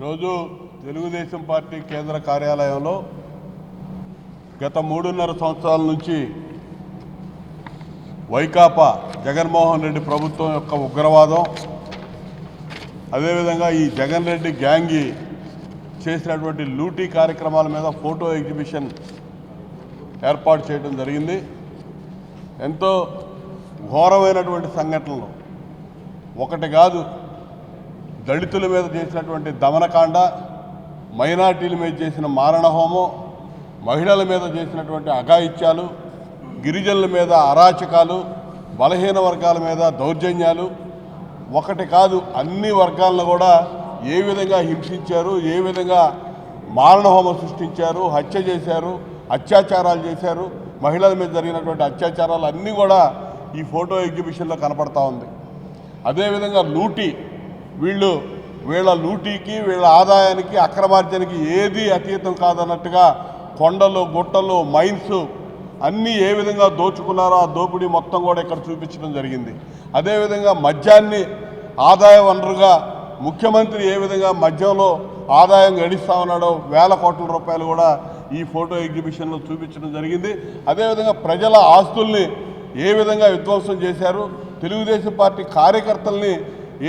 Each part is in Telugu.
రోజు తెలుగుదేశం పార్టీ కేంద్ర కార్యాలయంలో గత మూడున్నర సంవత్సరాల నుంచి వైకాపా జగన్మోహన్ రెడ్డి ప్రభుత్వం యొక్క ఉగ్రవాదం అదేవిధంగా ఈ జగన్ రెడ్డి గ్యాంగి చేసినటువంటి లూటీ కార్యక్రమాల మీద ఫోటో ఎగ్జిబిషన్ ఏర్పాటు చేయడం జరిగింది. ఎంతో ఘోరమైనటువంటి సంఘటనలు. ఒకటి కాదు దళితుల మీద చేసినటువంటి దమనకాండ మైనార్టీల మీద చేసిన మారణహోమం మహిళల మీద చేసినటువంటి అఘాయిత్యాలు గిరిజనుల మీద అరాచకాలు బలహీన వర్గాల మీద దౌర్జన్యాలు ఒకటి కాదు అన్ని వర్గాలను కూడా ఏ విధంగా హింసించారు ఏ విధంగా మారణహోమం సృష్టించారు హత్య చేశారు అత్యాచారాలు చేశారు మహిళల మీద జరిగినటువంటి అత్యాచారాలు అన్నీ కూడా ఈ ఫోటో ఎగ్జిబిషన్లో కనపడతా ఉంది. అదేవిధంగా లూటీ వీళ్ళు వీళ్ళ లూటీకి వీళ్ళ ఆదాయానికి అక్రమార్జనకి ఏది అతీతం కాదన్నట్టుగా కొండలు గుట్టలు మైన్స్ అన్నీ ఏ విధంగా దోచుకున్నారో ఆ దోపిడీ మొత్తం కూడా ఇక్కడ చూపించడం జరిగింది. అదేవిధంగా మద్యాన్ని ఆదాయ వనరుగా ముఖ్యమంత్రి ఏ విధంగా మద్యంలో ఆదాయం గడిస్తా ఉన్నాడో వేల కోట్ల రూపాయలు కూడా ఈ ఫోటో ఎగ్జిబిషన్లో చూపించడం జరిగింది. అదేవిధంగా ప్రజల ఆస్తుల్ని ఏ విధంగా విధ్వంసం చేశారు తెలుగుదేశం పార్టీ కార్యకర్తల్ని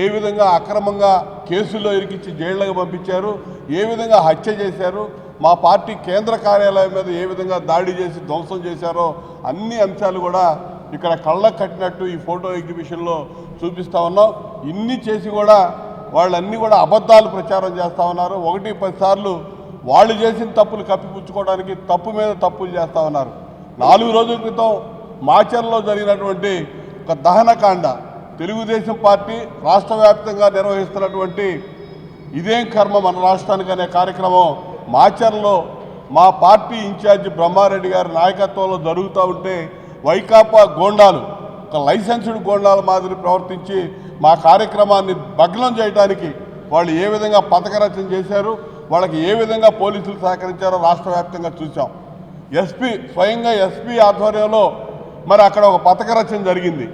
ఏ విధంగా అక్రమంగా కేసుల్లో ఇరికించి జైళ్ళకు పంపించారు ఏ విధంగా హత్య చేశారు మా పార్టీ కేంద్ర కార్యాలయం మీద ఏ విధంగా దాడి చేసి ధ్వంసం చేశారో అన్ని అంశాలు కూడా ఇక్కడ కళ్ళకు కట్టినట్టు ఈ ఫోటో ఎగ్జిబిషన్లో చూపిస్తా ఉన్నాం. ఇన్ని చేసి కూడా వాళ్ళన్నీ కూడా అబద్ధాలు ప్రచారం చేస్తూ ఉన్నారు. ఒకటి పదిసార్లు వాళ్ళు చేసిన తప్పులు కప్పిపుచ్చుకోవడానికి తప్పు మీద తప్పులు చేస్తూ ఉన్నారు. నాలుగు రోజుల క్రితం మాచర్లో జరిగినటువంటి ఒక దహనకాండ తెలుగుదేశం పార్టీ రాష్ట్ర వ్యాప్తంగా నిర్వహిస్తున్నటువంటి ఇదేం కర్మ మన రాష్ట్రానికి అనే కార్యక్రమం మాచర్లో మా పార్టీ ఇన్ఛార్జి బ్రహ్మారెడ్డి గారి నాయకత్వంలో జరుగుతూ ఉంటే వైకాపా గోండాలు ఒక లైసెన్స్డ్ గోండాల మాదిరి ప్రవర్తించి మా కార్యక్రమాన్ని భగ్నం చేయడానికి వాళ్ళు ఏ విధంగా పథక రచన చేశారు వాళ్ళకి ఏ విధంగా పోలీసులు సహకరించారో రాష్ట్ర వ్యాప్తంగా చూసాం ఎస్పీ స్వయంగా ఎస్పీ ఆధ్వర్యంలో మరి అక్కడ ఒక పథక రచన జరిగింది.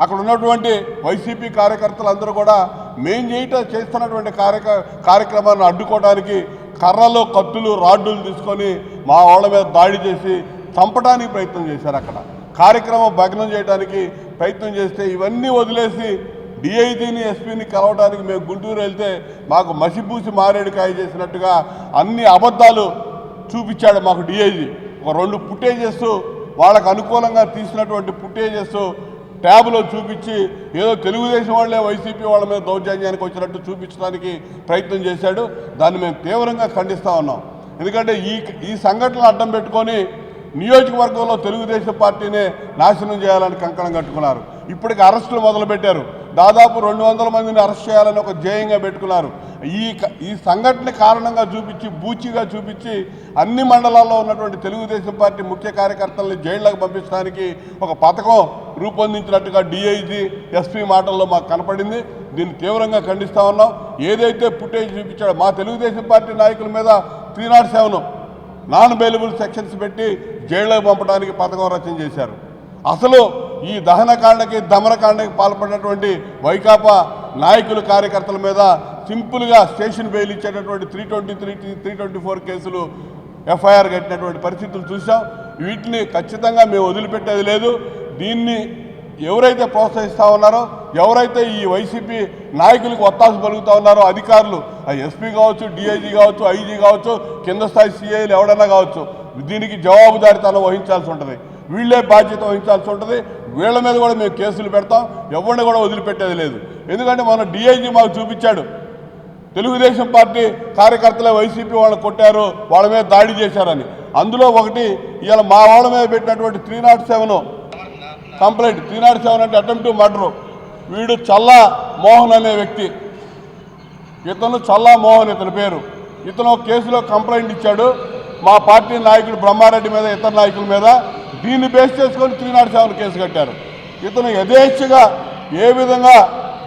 అక్కడ ఉన్నటువంటి వైసీపీ కార్యకర్తలందరూ కూడా మేం చేయట చేస్తున్నటువంటి కార్యక కార్యక్రమాన్ని అడ్డుకోవడానికి కర్రలు కత్తులు రాడ్డులు తీసుకొని మా వాళ్ళ మీద దాడి చేసి చంపడానికి ప్రయత్నం చేశారు అక్కడ. కార్యక్రమం భగ్నం చేయడానికి ప్రయత్నం చేస్తే ఇవన్నీ వదిలేసి డిఐజీని ఎస్పీని కలవడానికి మేము గుంటూరు వెళ్తే మాకు మసిపూసి మారేడుకాయ చేసినట్టుగా అన్ని అబద్ధాలు చూపించాడు మాకు డిఐజీ. ఒక రెండు పుట్టేజెస్ వాళ్ళకు అనుకూలంగా తీసినటువంటి పుట్టేజెస్ ట్యాబ్లో చూపించి ఏదో తెలుగుదేశం వాళ్ళే వైసీపీ వాళ్ళ మీద దౌర్జన్యానికి వచ్చినట్టు చూపించడానికి ప్రయత్నం చేశాడు. దాన్ని మేము తీవ్రంగా ఖండిస్తా ఉన్నాం. ఎందుకంటే ఈ ఈ సంఘటనలు అడ్డం పెట్టుకొని నియోజకవర్గంలో తెలుగుదేశం పార్టీనే నాశనం చేయాలని కంకణం కట్టుకున్నారు. ఇప్పటికి అరెస్టులు మొదలుపెట్టారు. దాదాపు రెండు వందల మందిని అరెస్ట్ చేయాలని ఒక ధ్యేయంగా పెట్టుకున్నారు. ఈ క- ఈ సంఘటన కారణంగా చూపించి బూచిగా చూపించి అన్ని మండలాల్లో ఉన్నటువంటి తెలుగుదేశం పార్టీ ముఖ్య కార్యకర్తల్ని జైళ్ళకు పంపించడానికి ఒక పథకం రూపొందించినట్టుగా డిఐజీ ఎస్పీ మాటల్లో మాకు కనపడింది. దీన్ని తీవ్రంగా ఖండిస్తా ఉన్నాం. ఏదైతే ఫుటేజ్ చూపించాడో మా తెలుగుదేశం పార్టీ నాయకుల మీద three not seven non bailable sections పెట్టి జైళ్ళకు పంపడానికి పథకం రచన చేశారు. అసలు ఈ దహనకాండకి దమనకాండకి పాల్పడినటువంటి వైకాపా నాయకులు కార్యకర్తల మీద సింపుల్గా స్టేషన్ బెయిల్ ఇచ్చేటటువంటి three twenty three three twenty four కేసులు ఎఫ్ఐఆర్ కట్టినటువంటి పరిస్థితులు చూసాం వీటిని ఖచ్చితంగా మేము వదిలిపెట్టేది లేదు. దీన్ని ఎవరైతే ప్రోత్సహిస్తూ ఉన్నారో ఎవరైతే ఈ వైసీపీ నాయకులకు ఒత్తాసు పలుకుతూ ఉన్నారో అధికారులు ఎస్పీ కావచ్చు డిఐజీ కావచ్చు ఐజీ కావచ్చు కింద స్థాయి సిఐలు ఎవడన్నా కావచ్చు దీనికి జవాబుదారితనం వహించాల్సి ఉంటుంది. వీళ్ళే బాధ్యత వహించాల్సి ఉంటుంది. వీళ్ళ మీద కూడా మేము కేసులు పెడతాం. ఎవరిని కూడా వదిలిపెట్టేది లేదు. ఎందుకంటే మన డిఐజీ మాకు చూపించాడు. తెలుగుదేశం పార్టీ కార్యకర్తలే వైసీపీ వాళ్ళు కొట్టారు. వాళ్ళ మీద దాడి చేశారని. అందులో ఒకటి ఇవాళ మా వాళ్ళ మీద పెట్టినటువంటి three not seven complaint. Three not seven అంటే అటెంప్ట్ మర్డరు. వీడు చల్లా మోహన్ అనే వ్యక్తి. ఇతను చల్లా మోహన్ ఇతని పేరు. ఇతను కేసులో కంప్లైంట్ ఇచ్చాడు. మా పార్టీ నాయకుడు బ్రహ్మారెడ్డి మీద ఇతర నాయకుల మీద. దీన్ని బేస్ చేసుకొని త్రీ నాట్ సెవెన్ కేసు కట్టారు. ఇతను యథేచ్ఛగా ఏ విధంగా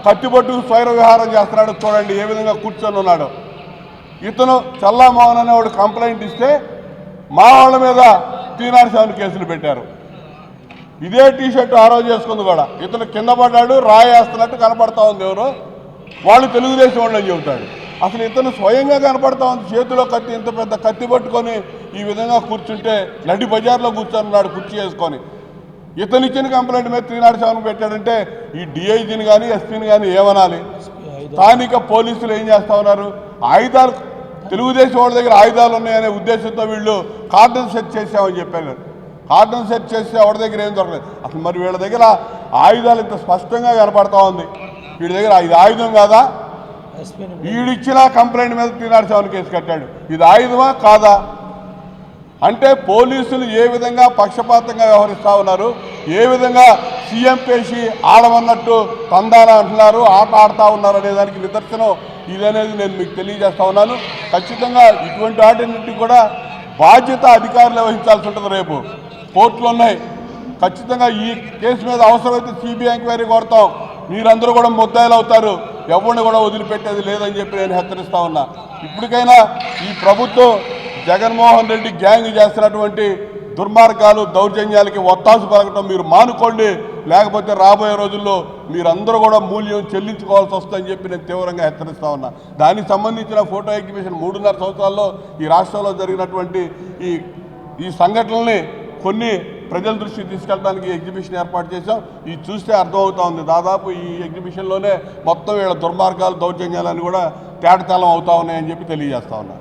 కత్తిపట్టు స్వైర విహారం చేస్తున్నాడో చూడండి ఏ విధంగా కూర్చొని ఉన్నాడు. ఇతను చల్లా మోహన్ అనేవాడు కంప్లైంట్ ఇస్తే మా వాళ్ళ మీద త్రీ నాట్ సెవెన్ కేసులు పెట్టారు. ఇదే టీషర్ట్ ఆరో ఆ రోజు చేసుకుంది కూడా. ఇతను కింద పడ్డాడు రాయేస్తున్నట్టు కనపడతా ఉంది ఎవరు. వాళ్ళు తెలుగుదేశం వాళ్ళని చెబుతాడు. అసలు ఇతను స్వయంగా కనపడతా ఉంది. చేతిలో కత్తి ఇంత పెద్ద కత్తి పట్టుకొని ఈ విధంగా కూర్చుంటే నడి బజార్లో కూర్చొని కుర్చీ వేసుకొని. ఇతను ఇచ్చిన కంప్లైంట్ మీద త్రీనాడు సెవెన్ పెట్టాడంటే ఈ డిఐజీని కానీ ఎస్పీని కానీ ఏమనాలి? స్థానిక పోలీసులు ఏం చేస్తా ఉన్నారు? ఆయుధాలు తెలుగుదేశం వాళ్ళ దగ్గర ఆయుధాలు ఉన్నాయనే ఉద్దేశంతో వీళ్ళు కార్డన్ సెట్ చేసామని చెప్పారు. కార్డన్ సెట్ చేస్తే ఎవరి దగ్గర ఏం దొరకలేదు. అసలు మరి వీళ్ళ దగ్గర ఆయుధాలు ఇంత స్పష్టంగా కనపడతా ఉంది. వీడి దగ్గర ఇది ఆయుధం కాదా? వీడిచ్చిన కంప్లైంట్ మీద నాట్ సెవెన్ కేసు కట్టాడు. ఇది ఆయుధమా? కాదా? అంటే పోలీసులు ఏ విధంగా పక్షపాతంగా వ్యవహరిస్తూ ఉన్నారు? ఏ విధంగా సీఎం పేసి ఆడమన్నట్టు తందాన అంటున్నారు ఆట ఆడుతూ ఉన్నారు అనే దానికి నిదర్శనం ఇదనేది నేను మీకు తెలియజేస్తా ఉన్నాను. ఖచ్చితంగా ఇటువంటి వాటిన్నింటికి కూడా బాధ్యత అధికారులు వహించాల్సి ఉంటుంది రేపు. కోర్టులు ఉన్నాయి. ఖచ్చితంగా ఈ కేసు మీద అవసరమైతే సిబిఐ ఎంక్వైరీ కోరుతాం. మీరందరూ కూడా ముద్దాయిలు అవుతారు ఎవరిని కూడా వదిలిపెట్టేది లేదని చెప్పి నేను హెచ్చరిస్తా ఉన్నా. ఇప్పటికైనా ఈ ప్రభుత్వం జగన్మోహన్ రెడ్డి గ్యాంగ్ చేస్తున్నటువంటి దుర్మార్గాలు దౌర్జన్యాలకి ఒత్తాసు పలకటం మీరు మానుకోండి. లేకపోతే రాబోయే రోజుల్లో మీరందరూ కూడా మూల్యం చెల్లించుకోవాల్సి వస్తుందని చెప్పి నేను తీవ్రంగా హెచ్చరిస్తా ఉన్నా. దానికి సంబంధించిన ఫోటో ఎగ్జిబిషన్ మూడున్నర సంవత్సరాల్లో ఈ రాష్ట్రంలో జరిగినటువంటి ఈ ఈ సంఘటనల్ని కొన్ని ప్రజల దృష్టికి తీసుకెళ్ళడానికి ఎగ్జిబిషన్ ఏర్పాటు చేశాం. ఇది చూస్తే అర్థమవుతా ఉంది. దాదాపు ఈ ఎగ్జిబిషన్లోనే మొత్తం వీళ్ళ దుర్మార్గాలు దౌర్జన్యాలని కూడా తేటతలం అవుతా ఉన్నాయని చెప్పి తెలియజేస్తా ఉన్నా.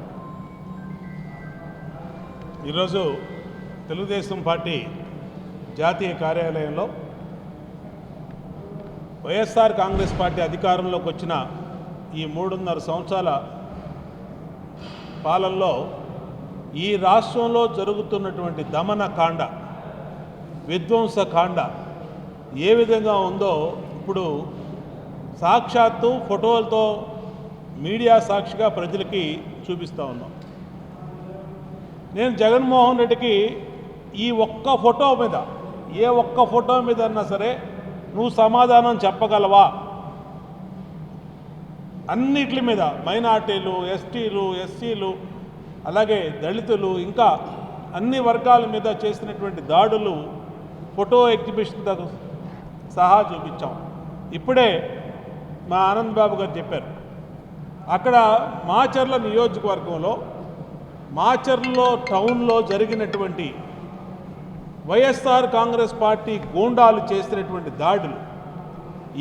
ఈరోజు తెలుగుదేశం పార్టీ జాతీయ కార్యాలయంలో వైఎస్ఆర్ కాంగ్రెస్ పార్టీ అధికారంలోకి వచ్చిన ఈ మూడున్నర సంవత్సరాల పాలనలో ఈ రాష్ట్రంలో జరుగుతున్నటువంటి దమన విధ్వంసకాండ. విధ్వంస కాండ ఏ విధంగా ఉందో ఇప్పుడు సాక్షాత్తు ఫోటోలతో మీడియా సాక్షిగా ప్రజలకి చూపిస్తూ ఉన్నాం. నేను జగన్మోహన్ రెడ్డికి ఈ ఒక్క ఫోటో మీద ఏ ఒక్క ఫోటో మీద అన్నా సరే నువ్వు సమాధానం చెప్పగలవా? అన్నిటి మీద మైనార్టీలు ఎస్టీలు ఎస్సీలు అలాగే దళితులు ఇంకా అన్ని వర్గాల మీద చేసినటువంటి దాడులు ఫోటో ఎగ్జిబిషన్తో సహా చూపించాం. ఇప్పుడే మా ఆనంద్ బాబు గారు చెప్పారు. అక్కడ మాచర్ల నియోజకవర్గంలో మాచర్లో టౌన్లో జరిగినటువంటి వైఎస్ఆర్ కాంగ్రెస్ పార్టీ గూండాలు చేసినటువంటి దాడులు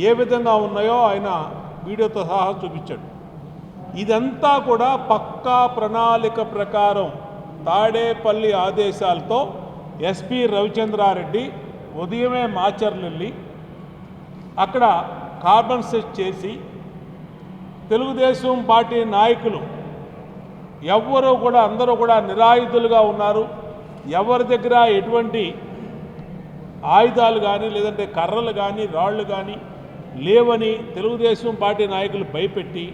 ఏ విధంగా ఉన్నాయో ఆయన వీడియోతో సహా చూపించాడు. ఇదంతా కూడా పక్కా ప్రణాళిక ప్రకారం తాడేపల్లి ఆదేశాలతో ఎస్పి రవిచంద్రారెడ్డి ఉదయమే మాచర్లు వెళ్ళి అక్కడ కార్బన్ సెట్ చేసి తెలుగుదేశం పార్టీ నాయకులు ఎవ్వరూ కూడా అందరూ కూడా నిరాయుధులుగా ఉన్నారు. ఎవరి దగ్గర ఎటువంటి ఆయుధాలు కానీ లేదంటే కర్రలు కానీ రాళ్ళు కానీ లేవని తెలుగుదేశం పార్టీ నాయకులు భయపెట్టి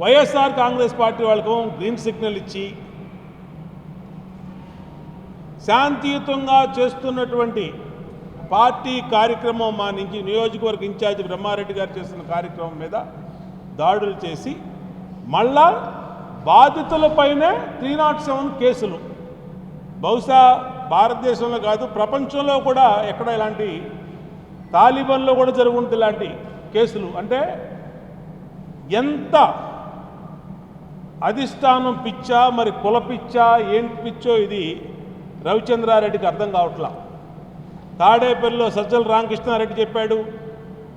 వైఎస్ఆర్ కాంగ్రెస్ పార్టీ వాళ్ళకు గ్రీన్ సిగ్నల్ ఇచ్చి శాంతియుతంగా చేస్తున్నటువంటి పార్టీ కార్యక్రమం మా నుంచి నియోజకవర్గ ఇన్ఛార్జి బ్రహ్మారెడ్డి గారు చేస్తున్న కార్యక్రమం మీద దాడులు చేసి మళ్ళా బాధితులపైనే త్రీ నాట్ సెవెన్ కేసులు. బహుశా భారతదేశంలో కాదు ప్రపంచంలో కూడా ఎక్కడ ఇలాంటి తాలిబాన్లో కూడా జరుగుతుంది ఇలాంటి కేసులు. అంటే ఎంత అధిష్టానం పిచ్చా మరి కుల పిచ్చా ఏంటి పిచ్చో ఇది రవిచంద్రారెడ్డికి అర్థం కావట్లా? తాడేపల్లిలో సజ్జల రామకృష్ణారెడ్డి చెప్పాడు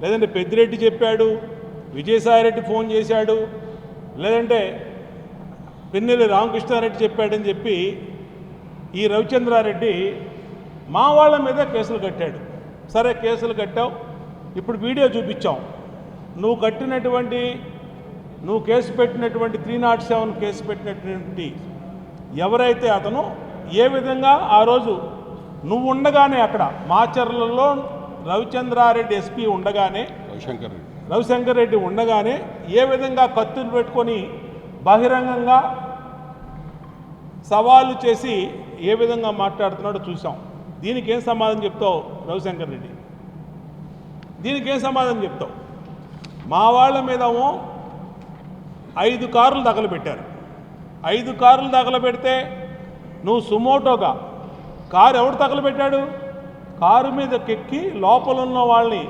లేదంటే పెద్దిరెడ్డి చెప్పాడు విజయసాయిరెడ్డి ఫోన్ చేశాడు లేదంటే పిన్నెల్లి రామకృష్ణారెడ్డి చెప్పాడని చెప్పి ఈ రవిచంద్రారెడ్డి మా వాళ్ళ మీద కేసులు కట్టాడు. సరే కేసులు కట్టావు ఇప్పుడు వీడియో చూపించాం. నువ్వు కట్టినటువంటి నువ్వు కేసు పెట్టినటువంటి త్రీ నాట్ సెవెన్ కేసు పెట్టినటువంటి ఎవరైతే అతను ఏ విధంగా ఆ రోజు నువ్వు ఉండగానే అక్కడ మాచర్లలో రవిచంద్రారెడ్డి ఎస్పీ ఉండగానే రవిశంకర్ రెడ్డి. రవిశంకర్ రెడ్డి ఉండగానే ఏ విధంగా కత్తులు పెట్టుకొని బహిరంగంగా సవాలు చేసి ఏ విధంగా మాట్లాడుతున్నాడో చూసాం దీనికి ఏం సమాధానం చెప్తావు రవిశంకర్ రెడ్డి? దీనికి ఏం సమాధానం చెప్తావు? మా వాళ్ళ మీదేమో ఐదు కార్లు తగలబెట్టారు. ఐదు కార్లు తగలబెడితే నువ్వు సుమోటోగా. కారు ఎవడు తగలబెట్టాడు? కారు మీదకెక్కి లోపల ఉన్న వాళ్ళని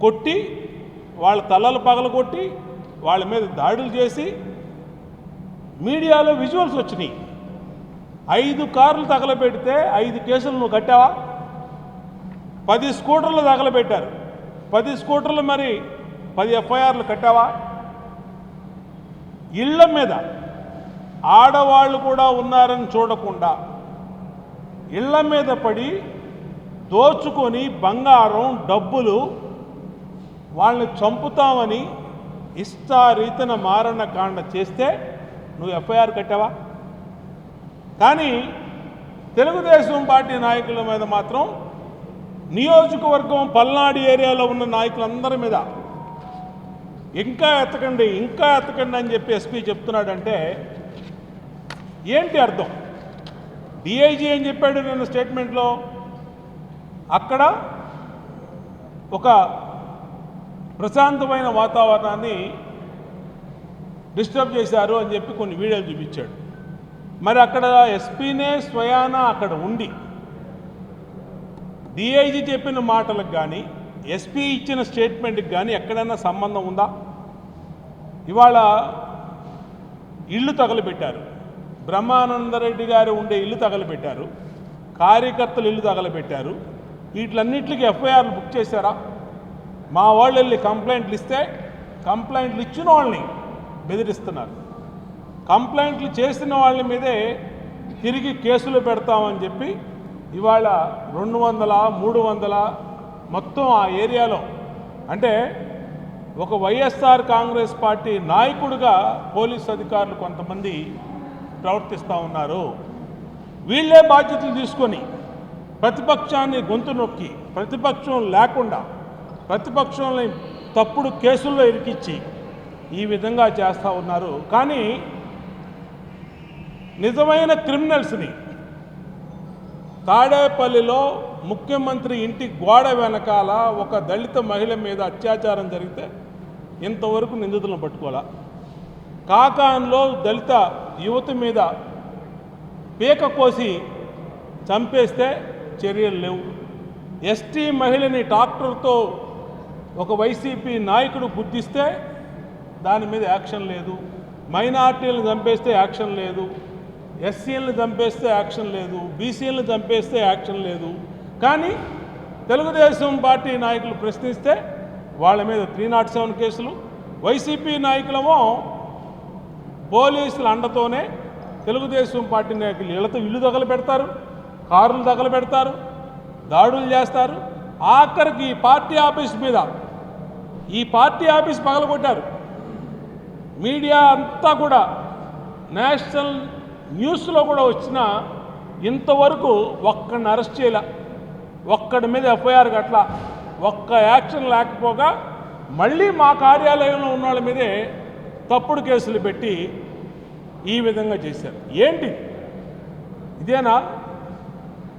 కొట్టి వాళ్ళ తలలు పగలగొట్టి వాళ్ళ మీద దాడులు చేసి మీడియాలో విజువల్స్ వచ్చినాయి. ఐదు కార్లు తగలబెడితే ఐదు కేసులు నువ్వు కట్టావా? పది స్కూటర్లు తగలబెట్టారు. పది స్కూటర్లు మరి పది ఎఫ్ఐఆర్లు కట్టావా? ఇళ్ళ మీద ఆడవాళ్ళు కూడా ఉన్నారని చూడకుండా ఇళ్ళ మీద పడి దోచుకొని బంగారం డబ్బులు వాళ్ళని చంపుతామని ఇష్టారీతన మారణ కాండ చేస్తే నువ్వు ఎఫ్ఐఆర్ కట్టావా? కానీ తెలుగుదేశం పార్టీ నాయకుల మీద మాత్రం నియోజకవర్గం పల్నాడు ఏరియాలో ఉన్న నాయకులందరి మీద ఇంకా ఎత్తకండి ఇంకా ఎత్తకండి అని చెప్పి ఎస్పీ చెప్తున్నాడంటే ఏంటి అర్థం? డిఐజీ ఏం చెప్పాడు నిన్న స్టేట్మెంట్లో? అక్కడ ఒక ప్రశాంతమైన వాతావరణాన్ని డిస్టర్బ్ చేశారు అని చెప్పి కొన్ని వీడియోలు చూపించాడు. మరి అక్కడ ఎస్పీనే స్వయాన అక్కడ ఉండి డిఐజీ చెప్పిన మాటలకు కానీ ఎస్పీ ఇచ్చిన స్టేట్మెంట్కి కానీ ఎక్కడైనా సంబంధం ఉందా? ఇవాళ ఇళ్ళు తగలబెట్టారు. బ్రహ్మానందరెడ్డి గారు ఉండే ఇల్లు తగలబెట్టారు. కార్యకర్తలు ఇల్లు తగలబెట్టారు. వీటిలన్నింటికి ఎఫ్ఐఆర్లు బుక్ చేశారా? మా వాళ్ళు వెళ్ళి కంప్లైంట్లు ఇస్తే కంప్లైంట్లు ఇచ్చిన వాళ్ళని బెదిరిస్తున్నారు. కంప్లైంట్లు చేసిన వాళ్ళ మీదే తిరిగి కేసులు పెడతామని చెప్పి ఇవాళ రెండు వందల మూడు వందల మొత్తం ఆ ఏరియాలో అంటే ఒక వైఎస్ఆర్ కాంగ్రెస్ పార్టీ నాయకుడిగా పోలీస్ అధికారులు కొంతమంది ప్రవర్తిస్తూ ఉన్నారు. వీళ్ళే బాధ్యతలు తీసుకొని ప్రతిపక్షాన్ని గొంతు నొక్కి ప్రతిపక్షం లేకుండా ప్రతిపక్షంని తప్పుడు కేసుల్లో ఇరికిచ్చి ఈ విధంగా చేస్తూ ఉన్నారు. కానీ నిజమైన క్రిమినల్స్ని తాడేపల్లిలో ముఖ్యమంత్రి ఇంటి గోడ వెనకాల ఒక దళిత మహిళ మీద అత్యాచారం జరిగితే ఇంతవరకు నిందితులను పట్టుకోవాలా? కాకాన్లో దళిత యువతి మీద పీక కోసి చంపేస్తే చర్యలు లేవు. ఎస్టీ మహిళని ట్రాక్టర్తో ఒక వైసీపీ నాయకుడు గుర్తిస్తే దాని మీద యాక్షన్ లేదు. మైనార్టీలను చంపేస్తే యాక్షన్ లేదు. ఎస్సీలను చంపేస్తే యాక్షన్ లేదు. బీసీలను చంపేస్తే యాక్షన్ లేదు. కానీ తెలుగుదేశం పార్టీ నాయకులు ప్రశ్నిస్తే వాళ్ళ మీద త్రీ నాట్ సెవెన్ కేసులు వైసీపీ నాయకులమో పోలీసుల అండతోనే తెలుగుదేశం పార్టీ నాయకులు ఇళ్ళతో ఇల్లు దగలు పెడతారు కారులు దగలు పెడతారు దాడులు చేస్తారు. ఆఖరికి ఈ పార్టీ ఆఫీస్ మీద ఈ పార్టీ ఆఫీస్ పగలగొట్టారు. మీడియా అంతా కూడా నేషనల్ న్యూస్లో కూడా వచ్చిన ఇంతవరకు ఒక్కడిని అరెస్ట్ చేయలే. ఒక్కడి మీద ఎఫ్ఐఆర్ కట్ల ఒక్క యాక్షన్ లేకపోగా మళ్ళీ మా కార్యాలయంలో ఉన్న వాళ్ళ మీదే తప్పుడు కేసులు పెట్టి ఈ విధంగా చేశారు. ఏంటి? ఇదేనా?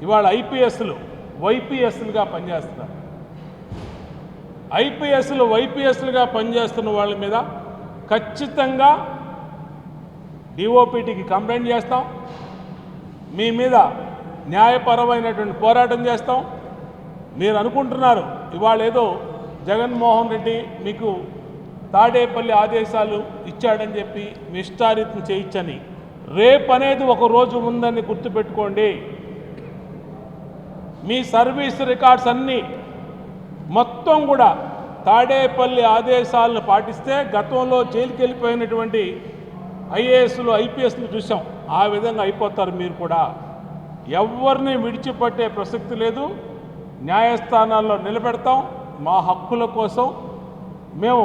ఇవాళ ఐపీఎస్లు వైపీఎస్లుగా పనిచేస్తున్నారు. ఐపీఎస్లు వైపీఎస్లుగా పనిచేస్తున్న వాళ్ళ మీద ఖచ్చితంగా డిఓపిటీకి కంప్లైంట్ చేస్తాం. మీ మీద న్యాయపరమైనటువంటి పోరాటం చేస్తాం. మీరు అనుకుంటున్నారు ఇవాళ ఏదో జగన్మోహన్ రెడ్డి మీకు తాడేపల్లి ఆదేశాలు ఇచ్చాడని చెప్పి నిష్ఠారితం చేయించని. రేపు అనేది ఒక రోజు ఉందని గుర్తుపెట్టుకోండి. మీ సర్వీస్ రికార్డ్స్ అన్నీ మొత్తం కూడా తాడేపల్లి ఆదేశాలను పాటిస్తే గతంలో జైలుకి వెళ్ళిపోయినటువంటి ఐఏఎస్లు ఐపీఎస్లు చూసాం. ఆ విధంగా అయిపోతారు మీరు కూడా. ఎవరిని విడిచిపెట్టే ప్రసక్తి లేదు. న్యాయస్థానాల్లో నిలబెడతాం. మా హక్కుల కోసం మేము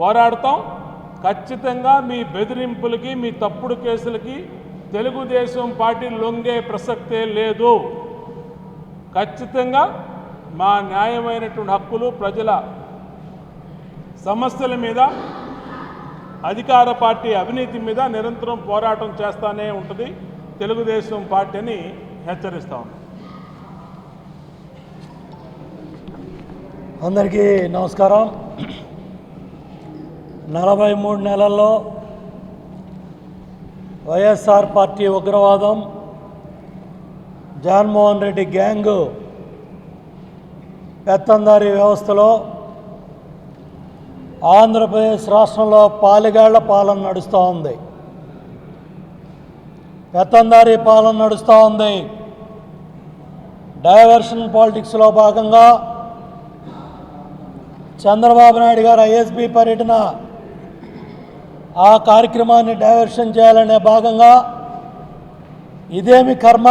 పోరాడతాం. ఖచ్చితంగా మీ బెదిరింపులకి మీ తప్పుడు కేసులకి తెలుగుదేశం పార్టీ లొంగే ప్రసక్తే లేదు. ఖచ్చితంగా మా న్యాయమైనటువంటి హక్కులు ప్రజల సమస్యల మీద అధికార పార్టీ అవినీతి మీద నిరంతరం పోరాటం చేస్తానే ఉంటుంది. తెలుగుదేశం పార్టీని హెచ్చరిస్తాం అందరికీ నమస్కారం. నలభై మూడు నెలల్లో వైఎస్ఆర్ పార్టీ ఉగ్రవాదం జగన్మోహన్ రెడ్డి గ్యాంగు పెత్తందారీ వ్యవస్థలో ఆంధ్రప్రదేశ్ రాష్ట్రంలో పాలిగాళ్ళ పాలన నడుస్తూ ఉంది. పెత్తందారీ పాలన నడుస్తూ ఉంది. డైవర్షన్ పాలిటిక్స్లో భాగంగా చంద్రబాబు నాయుడు గారు ఐఎస్బి పర్యటన ఆ కార్యక్రమాన్ని డైవర్షన్ చేయాలనే భాగంగా ఇదేమి కర్మ?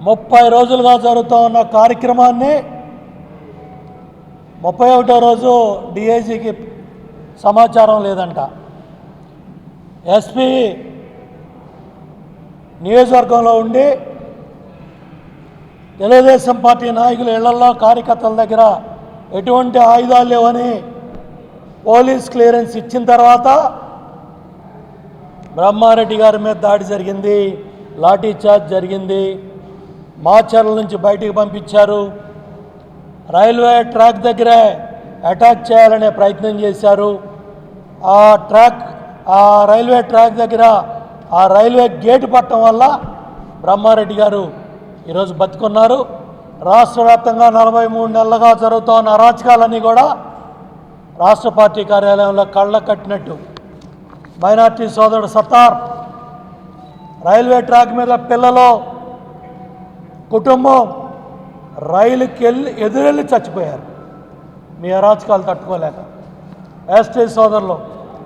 ముప్పై రోజులుగా జరుగుతూ ఉన్న కార్యక్రమాన్ని ముప్పై ఒకటో రోజు డిఐజీకి సమాచారం లేదంట. ఎస్పీ నియోజకవర్గంలో ఉండి తెలుగుదేశం పార్టీ నాయకులు ఇళ్ళలో కార్యకర్తల దగ్గర ఎటువంటి ఆయుధాలు లేవని పోలీస్ క్లియరెన్స్ ఇచ్చిన తర్వాత బ్రహ్మారెడ్డి గారి మీద దాడి జరిగింది లాఠీ చార్జ్ జరిగింది మాచర్ల నుంచి బయటికి పంపించారు. రైల్వే ట్రాక్ దగ్గరే అటాక్ చేయాలనే ప్రయత్నం చేశారు. ఆ ట్రాక్ ఆ రైల్వే ట్రాక్ దగ్గర ఆ రైల్వే గేటు పట్టడం వల్ల బ్రహ్మారెడ్డి గారు ఈరోజు బతుకున్నారు. రాష్ట్ర వ్యాప్తంగా నలభై మూడు నెలలుగా జరుగుతున్న అరాచకాలన్నీ కూడా రాష్ట్ర పార్టీ కార్యాలయంలో కళ్ళ కట్టినట్టు. మైనార్టీ సోదరుడు సత్తార్ రైల్వే ట్రాక్ మీద పిల్లలు కుటుంబం రైలుకి వెళ్ళి ఎదురెళ్ళి చచ్చిపోయారు. మీ అరాచకాలు తట్టుకోలేక. ఎస్టీ సోదరులు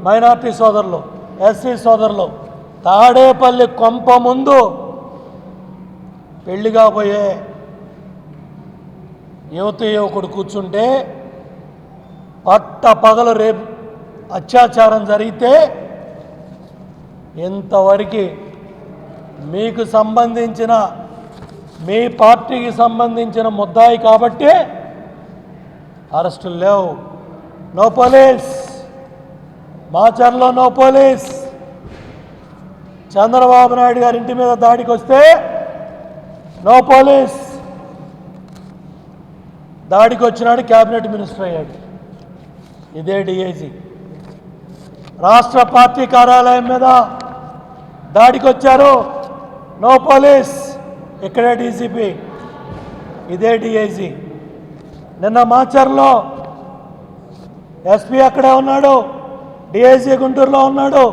మైనార్టీ సోదరులు ఎస్సీ సోదరులు తాడేపల్లి కొంప ముందు పెళ్ళి పోయే యువత యువకుడు కూర్చుంటే పట్ట పగలు రేపు అత్యాచారం జరిగితే ఇంతవరకు మీకు సంబంధించిన మీ పార్టీకి సంబంధించిన ముద్దాయి కాబట్టి అరెస్టులు లేవు. నో పోలీస్ మాచర్లో నో పోలీస్ చంద్రబాబు నాయుడు గారి ఇంటి మీద దాడికి వస్తే నో పోలీస్ దాడికి వచ్చినాడు క్యాబినెట్ మినిస్టర్ అయ్యాడు. ఇదే డిఐజీ. రాష్ట్ర పార్టీ కార్యాలయం మీద దాడికి వచ్చారు నో పోలీస్. ఇక్కడే డీసీపీ ఇదే డిఐజీ. నిన్న మాచర్లో ఎస్పీ అక్కడే ఉన్నాడు. డిఐజీ గుంటూరులో ఉన్నాడు.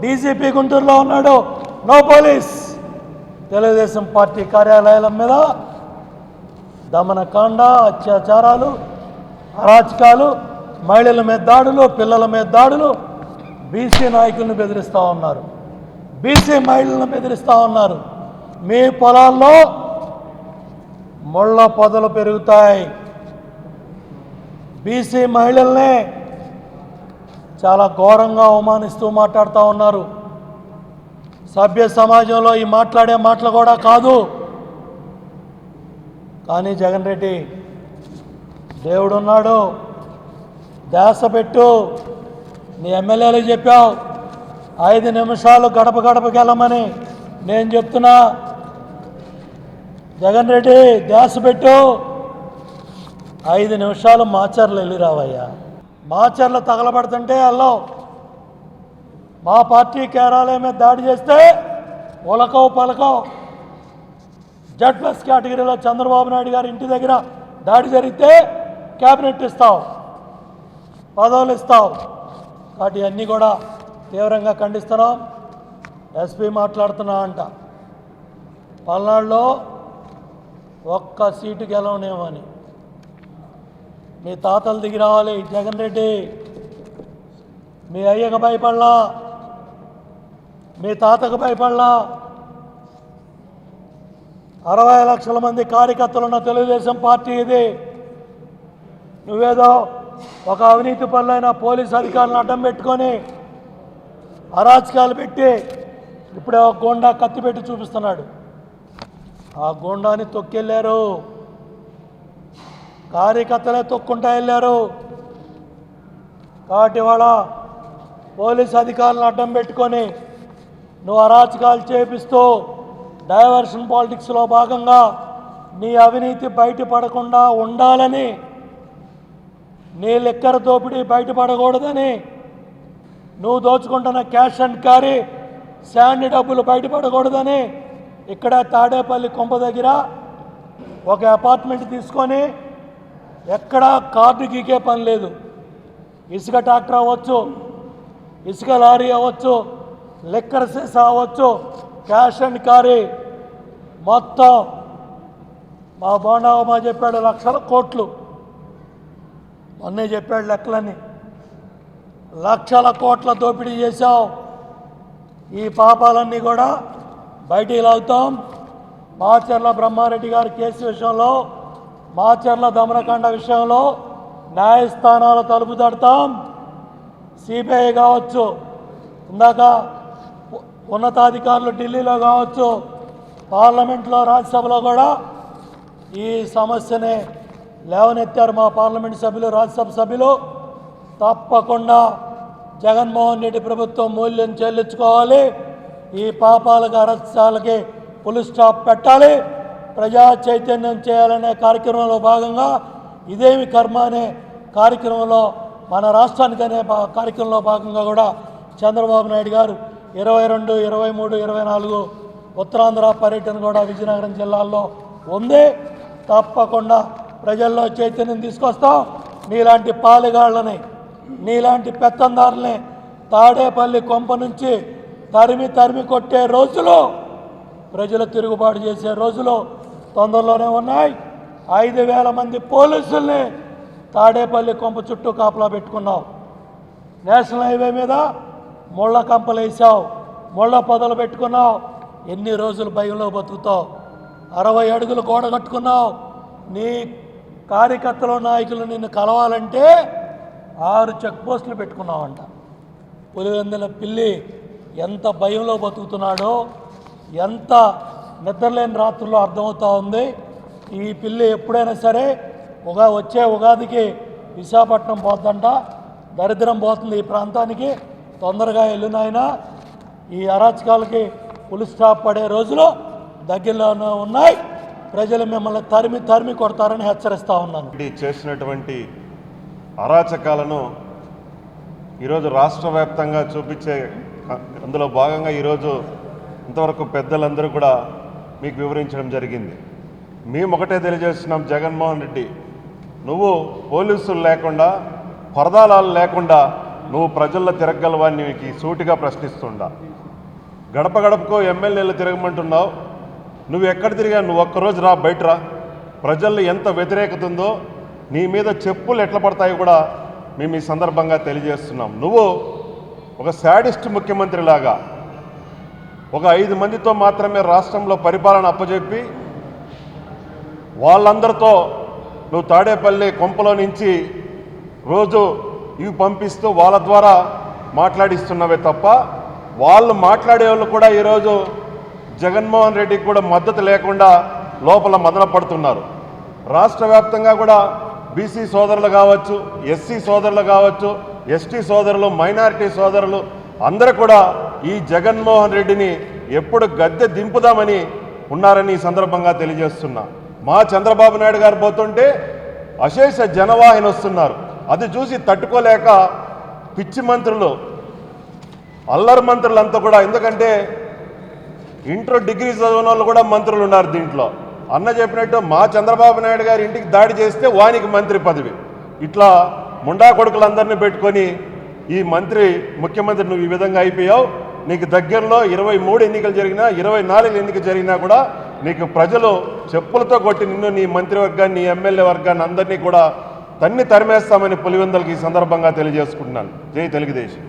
డీజీపీ గుంటూరులో ఉన్నాడు. No police. తెలుగుదేశం పార్టీ కార్యాలయాల మీద దమనకాండ అత్యాచారాలు అరాచకాలు మహిళల మీద దాడులు పిల్లల మీద దాడులు బీసీ నాయకులను బెదిరిస్తూ ఉన్నారు. బీసీ మహిళలను బెదిరిస్తూ ఉన్నారు. మీ పొలాల్లో ముళ్ళ పొదలు పెరుగుతాయి. బీసీ మహిళల్నే చాలా ఘోరంగా అవమానిస్తూ మాట్లాడుతూ ఉన్నారు. సభ్య సమాజంలో ఈ మాట్లాడే మాటలు కూడా కాదు. కానీ జగన్ రెడ్డి దేవుడున్నాడు. ధ్యాస పెట్టు. నీ ఎమ్మెల్యేలకు చెప్పావు. ఐదు నిమిషాలు గడప గడపకి వెళ్ళమని నేను చెప్తున్నా. జగన్ రెడ్డి ధ్యాస పెట్టు. ఐదు నిమిషాలు మాచర్లు వెళ్ళి రావయ్యా. మాచర్లు తగలబడుతుంటే వెళ్ళావు. మా పార్టీ కేరాలయం మీద దాడి చేస్తే ఉలకవు పలకవు. జడ్ ప్లస్ కేటగిరీలో చంద్రబాబు నాయుడు గారి ఇంటి దగ్గర దాడి జరిగితే క్యాబినెట్ ఇస్తావు. పదవులు ఇస్తావు కాబట్టి అన్నీ కూడా తీవ్రంగా ఖండిస్తున్నాం. ఎస్పీ మాట్లాడుతున్నా అంట. పల్నాడులో ఒక్క సీటు గెలవనేమని. మీ తాతలు దిగి రావాలి జగన్ రెడ్డి. మీ అయ్యకు భయపడలా. మీ తాతకు భయపడలా. అరవై లక్షల మంది కార్యకర్తలు ఉన్న తెలుగుదేశం పార్టీ ఇది. నువ్వేదో ఒక అవినీతి పనులైన పోలీస్ అధికారులను అడ్డం పెట్టుకొని అరాచకాలు పెట్టి ఇప్పుడే ఒక గోండా కత్తి పెట్టి చూపిస్తున్నాడు. ఆ గోండాని తొక్కెళ్ళారు. కార్యకర్తలే తొక్కుంటా వెళ్ళారు. కాబట్టి వాళ్ళ పోలీస్ అధికారులను అడ్డం పెట్టుకొని నువ్వు అరాచకాలు చేపిస్తూ డైవర్షన్ పాలిటిక్స్లో భాగంగా నీ అవినీతి బయటపడకుండా ఉండాలని నీ లెక్కర దోపిడీ బయటపడకూడదని. నువ్వు దోచుకుంటున్న క్యాష్ అండ్ క్యారీ శాండ్ డబ్బులు బయటపడకూడదని. ఇక్కడ తాడేపల్లి కొంప దగ్గర ఒక అపార్ట్మెంట్ తీసుకొని ఎక్కడా కార్డు గీకే పని లేదు. ఇసుక ట్రాక్టర్ అవ్వచ్చు ఇసుక లారీ అవ్వచ్చు లెక్కర్ సీసా అవ్వచ్చు క్యాష్ అండ్ కారీ మొత్తం మా బోండావమా చెప్పాడు లక్షల కోట్లు. మొన్నే చెప్పాడు లెక్కలని లక్షల కోట్ల దోపిడీ చేశావు. ఈ పాపాలన్నీ కూడా బయటికి లాగుతాం. మాచర్ల బ్రహ్మారెడ్డి గారి కేసు విషయంలో మాచర్ల దమనకాండ విషయంలో న్యాయస్థానాల తలుపు తడతాం. సిబిఐ కావచ్చు ఇందాక ఉన్నతాధికారులు ఢిల్లీలో కావచ్చు పార్లమెంట్లో రాజ్యసభలో కూడా ఈ సమస్యని లేవనెత్తారు మా పార్లమెంట్ సభ్యులు రాజ్యసభ సభ్యులు. తప్పకుండా జగన్మోహన్ రెడ్డి ప్రభుత్వం మూల్యం చెల్లించుకోవాలి. ఈ పాపాలకు అరెస్టాలకి పులి స్టాప్ పెట్టాలి. ప్రజా చైతన్యం చేయాలనే కార్యక్రమంలో భాగంగా ఇదేమి కర్మ అనే కార్యక్రమంలో మన రాష్ట్రానికి అనే కార్యక్రమంలో భాగంగా కూడా చంద్రబాబు నాయుడు గారు ఇరవై రెండు ఇరవై మూడు ఇరవై నాలుగు ఉత్తరాంధ్ర పర్యటన కూడా విజయనగరం జిల్లాల్లో ఉంది. తప్పకుండా ప్రజల్లో చైతన్యం తీసుకొస్తాం. నీలాంటి పాలిగాళ్ళని నీలాంటి పెత్తందారుల్ని తాడేపల్లి కొంప నుంచి తరిమి తరిమి కొట్టే రోజులు ప్రజలు తిరుగుబాటు చేసే రోజులు తొందరలోనే ఉన్నాయి. ఐదు వేల మంది పోలీసుల్ని తాడేపల్లి కొంప చుట్టూ కాపలా పెట్టుకున్నావు. నేషనల్ హైవే మీద ముళ్ళ కంపలు వేసావు ముళ్ళ పొదలు పెట్టుకున్నావు. ఎన్ని రోజులు భయంలో బతుకుతావు? అరవై అడుగులు గోడ కట్టుకున్నావు. నీ కార్యకర్తలు నాయకులు నిన్ను కలవాలంటే ఆరు చెక్ పోస్టులు పెట్టుకున్నావంట. పులివెందుల పిల్లి ఎంత భయంలో బతుకుతున్నాడో ఎంత నిద్రలేని రాత్రుల్లో అర్థమవుతా ఉంది. ఈ పిల్లి ఎప్పుడైనా సరే ఉగా వచ్చే ఉగాదికి విశాఖపట్నం పోతుందంట దరిద్రం పోతుంది ఈ ప్రాంతానికి. తొందరగా వెళ్ళినాయన ఈ అరాచకాలకి పులి స్టాప్ పడే రోజులు దగ్గరలోనే ఉన్నాయి. ప్రజలు మిమ్మల్ని తరిమి తరిమి కొడతారని హెచ్చరిస్తా ఉన్నాను. చేసినటువంటి అరాచకాలను ఈరోజు రాష్ట్ర వ్యాప్తంగా చూపించే అందులో భాగంగా ఈరోజు ఇంతవరకు పెద్దలందరూ కూడా మీకు వివరించడం జరిగింది. మేము ఒకటే తెలియజేస్తున్నాం జగన్మోహన్ రెడ్డి నువ్వు పోలీసులు లేకుండా పరదాలాలు లేకుండా నువ్వు ప్రజల్లో తిరగలవని నీకు సూటిగా ప్రశ్నిస్తుండా. గడప గడపకు ఎమ్మెల్యేలు తిరగమంటున్నావు నువ్వు ఎక్కడ తిరిగా నువ్వు ఒక్కరోజు రా బయట రా. ప్రజల్లో ఎంత వ్యతిరేకత ఉందో నీ మీద చెప్పులు ఎట్లా పడతాయో కూడా మేము ఈ సందర్భంగా తెలియజేస్తున్నాం. నువ్వు ఒక శాడిస్ట్ ముఖ్యమంత్రిలాగా ఒక ఐదు మందితో మాత్రమే రాష్ట్రంలో పరిపాలన అప్పజెప్పి వాళ్ళందరితో నువ్వు తాడేపల్లి కొంపలో నుంచి రోజు ఇవి పంపిస్తూ వాళ్ళ ద్వారా మాట్లాడిస్తున్నవే తప్ప వాళ్ళు మాట్లాడే వాళ్ళు కూడా ఈరోజు జగన్మోహన్ రెడ్డికి కూడా మద్దతు లేకుండా లోపల మదన పడుతున్నారు రాష్ట్ర వ్యాప్తంగా కూడా బీసీ సోదరులు కావచ్చు ఎస్సీ సోదరులు కావచ్చు ఎస్టీ సోదరులు మైనారిటీ సోదరులు అందరూ కూడా ఈ జగన్మోహన్ రెడ్డిని ఎప్పుడు గద్దె దింపుదామని ఉన్నారని ఈ సందర్భంగా తెలియజేస్తున్నా. మా చంద్రబాబు నాయుడు గారు పోతుంటే అశేష జనవాహిని వస్తున్నారు. అది చూసి తట్టుకోలేక పిచ్చి మంత్రులు అల్లరి మంత్రులంతా కూడా ఎందుకంటే ఇంటర్ డిగ్రీ చదివిన వాళ్ళు కూడా మంత్రులు ఉన్నారు దీంట్లో. అన్న చెప్పినట్టు మా చంద్రబాబు నాయుడు గారి ఇంటికి దాడి చేస్తే వానికి మంత్రి పదవి. ఇట్లా ముండా కొడుకులందరినీ పెట్టుకొని ఈ మంత్రి ముఖ్యమంత్రి నువ్వు ఈ విధంగా అయిపోయావు. నీకు దగ్గరలో ఇరవై మూడు ఎన్నికలు జరిగినా ఇరవై నాలుగు ఎన్నికలు జరిగినా కూడా నీకు ప్రజలు చెప్పులతో కొట్టి నిన్ను నీ మంత్రివర్గాన్ని నీ ఎమ్మెల్యే వర్గాన్ని అందరినీ కూడా తన్ని తరిమేస్తామని పులివెందలకి ఈ సందర్భంగా తెలియజేసుకుంటున్నాను. జై తెలుగుదేశం.